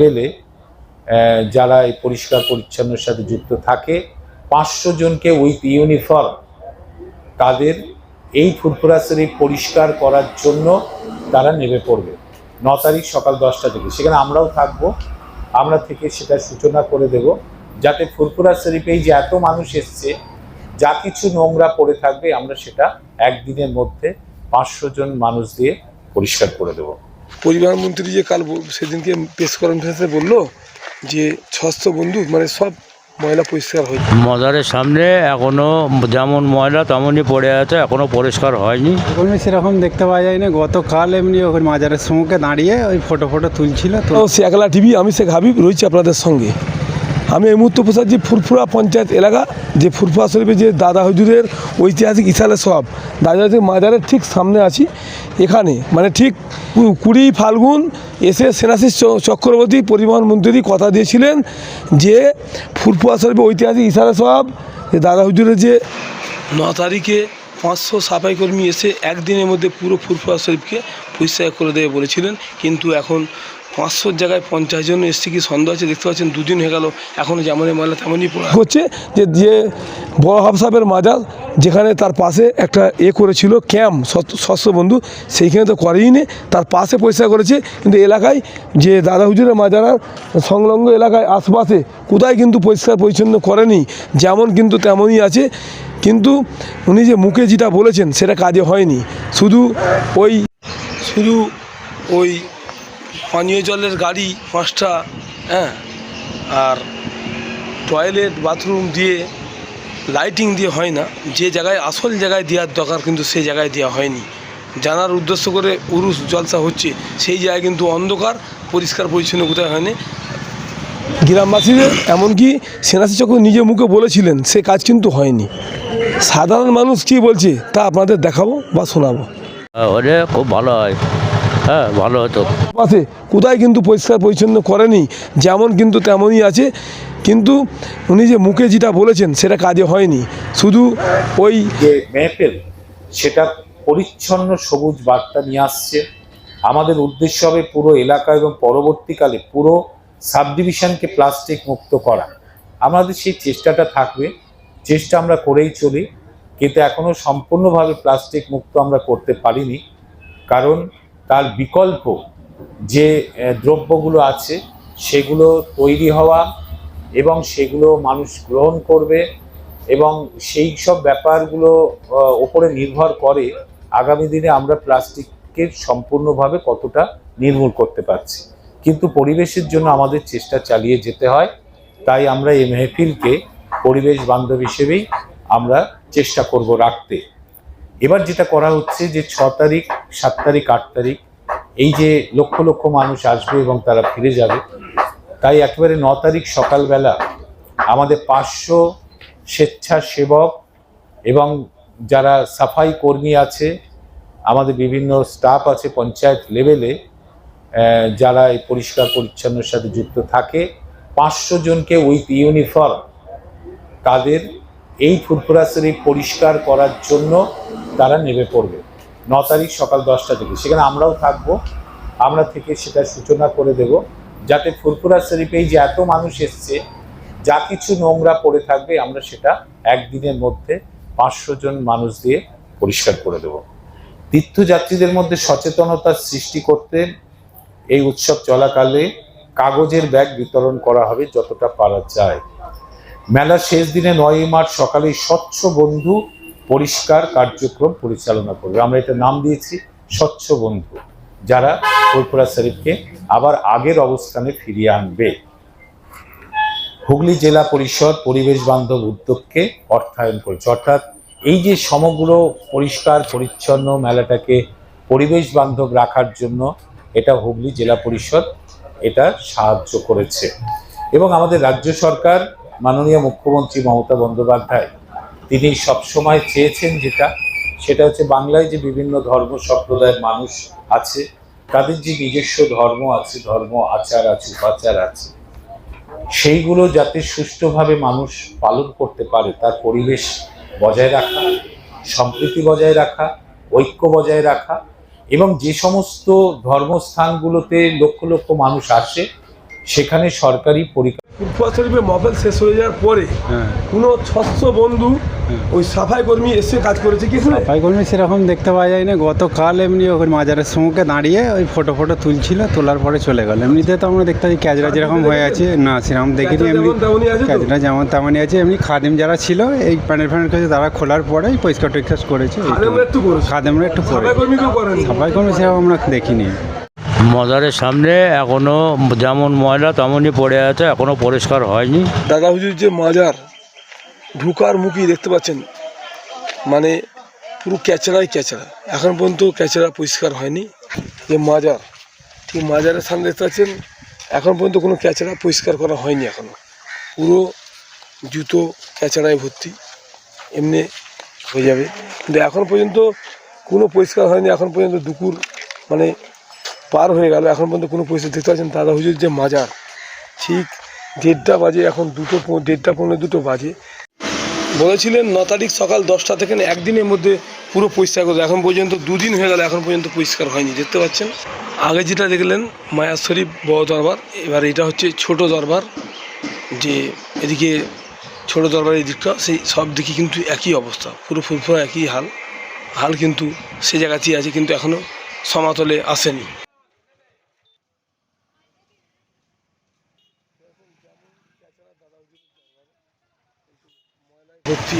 লেভেলে যারা এই পরিষ্কার পরিচ্ছন্নের সাথে যুক্ত থাকে, পাঁচশো জনকে উইথ ইউনিফর্ম তাদের এই ফুরফুরা শরীফ পরিষ্কার করার জন্য তারা নেমে পড়বে। ন তারিখ সকাল দশটা থেকে। সেখানে আমরাও থাকব। আমরা থেকে সেটা সূচনা করে দেব। যাতে ফুরফুরা শরীফে এই যে এত মানুষ এসছে, যা কিছু নোংরা পড়ে থাকবে, আমরা সেটা একদিনের মধ্যে পাঁচশো জন মানুষ দিয়ে পরিষ্কার করে দেবো। পরিবহন মন্ত্রী যে কাল সেদিনকে প্রেস কনফারেন্সে বলল যে স্বাস্থ্য বন্ধু মানে সব ময়লা পরিষ্কার হয়েছে মাজারের সামনে এখনও যেমন ময়লা তেমনই পড়ে আছে এখনও পরিষ্কার হয়নি। ওখানে সেরকম দেখতে পাওয়া যায় না গতকাল এমনি ওখানে মাজারের সম্মুখে দাঁড়িয়ে ওই ফটো ফটো তুলছিল তো সে একলা টিভি আমি শেখ হাবিব রয়েছি আপনাদের সঙ্গে। আমি এই মুহূর্তে প্রসাদ যে ফুরফুরা পঞ্চায়েত এলাকা। যে ফুরফুরা শরীফে যে দাদা হুজুরের ঐতিহাসিক ইসালে সব, দাদা হুজুর মাজারের ঠিক সামনে আছি, এখানে মানে ঠিক কুড়ি ফাল্গুন এসে সেনাশিস চক্রবর্তী পরিবহন মন্ত্রী কথা দিয়েছিলেন যে ফুরফুয়া শরীফে ঐতিহাসিক ইসালে সব দাদা হুজুরের যে ন তারিখে পাঁচশো সাফাই কর্মী এসে একদিনের মধ্যে পুরো ফুরফুয়া শরীফকে পরিষ্কার করে দেবে বলেছিলেন, কিন্তু এখন পাঁচশোর জায়গায় পঞ্চাশ জন এসছে কি সন্দেহ আছে? দেখতে পাচ্ছেন দুদিন হয়ে গেল এখনও যেমনই ময়লা তেমনই পড়া। হচ্ছে যে যে বড় হাফসাবের মাজার, যেখানে তার পাশে একটা এ করেছিল, ক্যাম্প শস্য বন্ধু, সেইখানে তো করেই নি, তার পাশে পরিষ্কার করেছে, কিন্তু এলাকায় যে দাদা হুজুরের মাজারার সংলগ্ন এলাকায় আশপাশে কোথায় কিন্তু পরিষ্কার পরিচ্ছন্ন করেনি, যেমন কিন্তু তেমনই আছে, কিন্তু উনি যে মুখে যেটা বলেছেন, সেটা কাজে হয়নি। শুধু ওই শুধু ওই পানীয় জলের গাড়ি, পাঁচটা হ্যাঁ আর টয়লেট বাথরুম দিয়ে লাইটিং দিয়ে হয় না। যে জায়গায়, আসল জায়গায় দেওয়ার দরকার কিন্তু সেই জায়গায় দেওয়া হয়নি। জানার উদ্দেশ্য করে উরুস জলসা হচ্ছে, সেই জায়গায় কিন্তু অন্ধকার, পরিষ্কার পরিচ্ছন্ন কোথায় হয়নি। গ্রামবাসীদের এমনকি সেনাসি চক্র নিজে মুখে বলেছিলেন, সে কাজ কিন্তু হয়নি। সাধারণ মানুষ কী বলছে, তা আপনাদের দেখাবো বা শোনাবো। ওরে, খুব ভালো হয়। হ্যাঁ ভালো হতো। পাশে কোথায় কিন্তু পরিষ্কার পরিচ্ছন্ন করেনি যেমন কিন্তু তেমনই আছে। কিন্তু উনি যে মুখে যেটা বলেছেন সেটা কাজে হয়নি। শুধু ওই যে মেহফিল সেটা পরিচ্ছন্ন সবুজ বার্তা নিয়ে আসছে। আমাদের উদ্দেশ্য হবে পুরো এলাকা এবং পরবর্তীকালে পুরো সাব ডিভিশনকে প্লাস্টিক মুক্ত করা। আমাদের সেই চেষ্টাটা থাকবে। চেষ্টা আমরা করেই চলি। কিন্তু এখনও সম্পূর্ণভাবে প্লাস্টিক মুক্ত আমরা করতে পারিনি। কারণ তার বিকল্প যে দ্রব্যগুলো আছে, সেগুলো তৈরি হওয়া এবং সেগুলো মানুষ গ্রহণ করবে এবং সেই সব ব্যাপারগুলো ওপরে নির্ভর করে আগামী দিনে আমরা প্লাস্টিকের সম্পূর্ণভাবে কতটা নির্মূল করতে পারছি। কিন্তু পরিবেশের জন্য আমাদের চেষ্টা চালিয়ে যেতে হয়, তাই আমরা এই মেহফিলকে পরিবেশ বান্ধব হিসেবেই আমরা চেষ্টা করব রাখতে। এবার যেটা করা হচ্ছে যে ছ তারিখ, সাত তারিখ, আট তারিখ, এই যে লক্ষ লক্ষ মানুষ আসবে এবং তারা ফিরে যাবে, তাই একেবারে ন তারিখ সকালবেলা আমাদের পাঁচশো স্বেচ্ছাসেবক এবং যারা সাফাই কর্মী আছে, আমাদের বিভিন্ন স্টাফ আছে পঞ্চায়েত লেভেলে যারা এই পরিষ্কার পরিচ্ছন্নের সাথে যুক্ত থাকে, পাঁচশো জনকে উইথ ইউনিফর্ম তাদের এই ফুরফুরা শরীফ পরিষ্কার করার জন্য তারা নেমে পড়বে। ন তারিখ সকাল দশটা থেকে। সেখানে আমরাও থাকব। আমরা থেকে সেটা সূচনা করে দেব। যাতে ফুরফুরা শরীফে এই যে এত মানুষ এসছে, যা কিছু নোংরা পড়ে থাকবে, আমরা সেটা একদিনের মধ্যে পাঁচশো জন মানুষ দিয়ে পরিষ্কার করে দেব। তীর্থযাত্রীদের মধ্যে সচেতনতা সৃষ্টি করতে এই উৎসব চলাকালে কাগজের ব্যাগ বিতরণ করা হবে যতটা পারা যায়। মেলার শেষ দিনে নয়ই মার্চ সকালে স্বচ্ছ বন্ধু পরিষ্কার কার্যক্রম পরিচালনা করবে। আমরা এটা নাম দিয়েছি স্বচ্ছ বন্ধু, যারা ফুরফুরা শরীফকে আবার আগের অবস্থানে ফিরিয়ে আনবে। হুগলি জেলা পরিষদ পরিবেশ বান্ধব উদ্যোগকে অর্থায়ন করেছে। অর্থাৎ এই যে সমগ্র পরিষ্কার, পরিচ্ছন্ন মেলাটাকে পরিবেশ বান্ধব রাখার জন্য এটা হুগলি জেলা পরিষদ এটা সাহায্য করেছে। এবং আমাদের রাজ্য সরকার মাননীয় মুখ্যমন্ত্রী মমতা বন্দ্যোপাধ্যায়, তিনি সবসময় চেয়েছেন যেটা, সেটা হচ্ছে বাংলায় যে বিভিন্ন ধর্ম সম্প্রদায়ের মানুষ আছে, তাদের যে নিজস্ব ধর্ম আছে, ধর্ম আচার আছে, উপাচার আছে, সেইগুলো যাতে সুষ্ঠুভাবে মানুষ পালন করতে পারে, তার পরিবেশ বজায় রাখা, সম্প্রীতি বজায় রাখা, ঐক্য বজায় রাখা, এবং যে সমস্ত ধর্মস্থানগুলোতে লক্ষ লক্ষ মানুষ আসে সেখানে সরকারি শরীফে মহফেল শেষ হয়ে যাওয়ার পরে হ্যাঁ। কোনো ছশো বন্ধু ওই সাফাই কর্মী এসে কাজ করেছে কি সাফাই কর্মী সেরকম দেখতে পাওয়া যায় না গতকাল এমনি ওই মাজারের সম্মুখে দাঁড়িয়ে ওই ফটো ফটো তুলছিল তোলার পরে চলে গেল। এমনিতে তো আমরা দেখতে পাচ্ছি ক্যাজরা যেরকম হয়ে আছে না সেরকম দেখিনি এমনি। যেমন তেমনই আছে ক্যাজরা যেমন তেমনই আছে এমনি খাদিম যারা ছিল এই প্যানেল ফ্যানেল কাছে তারা খোলার পরেই পরিষ্কার টরিষ্কার করেছে খাদেমরা একটু করে সাফাই কর্মী সেরকম আমরা দেখিনি। মাজারের সামনে এখনও যেমন ময়লা তেমনই পড়ে আছে, এখনও পরিষ্কার হয়নি। দাদা হুজুর, যে মাজার ঢুকার মুখই দেখতে পাচ্ছেন মানে পুরো ক্যাচড়াই ক্যাচড়া এখন পর্যন্ত ক্যাচড়া পরিষ্কার হয়নি, যে মাজার। ঠিক মাজারের সামনে দেখতে পাচ্ছেন, এখন পর্যন্ত কোনো ক্যাচড়া পরিষ্কার করা হয়নি এখনও। পুরো জুতো ক্যাচড়ায় ভর্তি, এমনি হয়ে যাবে। কিন্তু এখন পর্যন্ত কোনো পরিষ্কার হয়নি, এখন পর্যন্ত দুপুর মানে পার হয়ে গেল, এখন পর্যন্ত কোনো পরিষ্কার দেখতে পাচ্ছেন দাদা হুজুর যে মাজার, ঠিক দেড়টা বাজে, এখন দুটো দেড়টা পৌনে দুটো বাজে। বলেছিলেন ন তারিখ সকাল দশটা থেকে একদিনের মধ্যে পুরো পরিষ্কার করবে এখন পর্যন্ত দুদিন হয়ে গেল, এখন পর্যন্ত পরিষ্কার হয়নি, দেখতে পাচ্ছেন? আগে যেটা দেখলেন, মায়ার শরীফ বড় দরবার, এবার এটা হচ্ছে ছোট দরবার, যে এদিকে ছোট দরবার দিকটা, সেই সব দিকে কিন্তু একই অবস্থা, পুরো ফুরফুরা একই হাল। হাল কিন্তু সে জায়গাতেই আছে, কিন্তু এখনও সমাতলে আসেনি। ভর্তি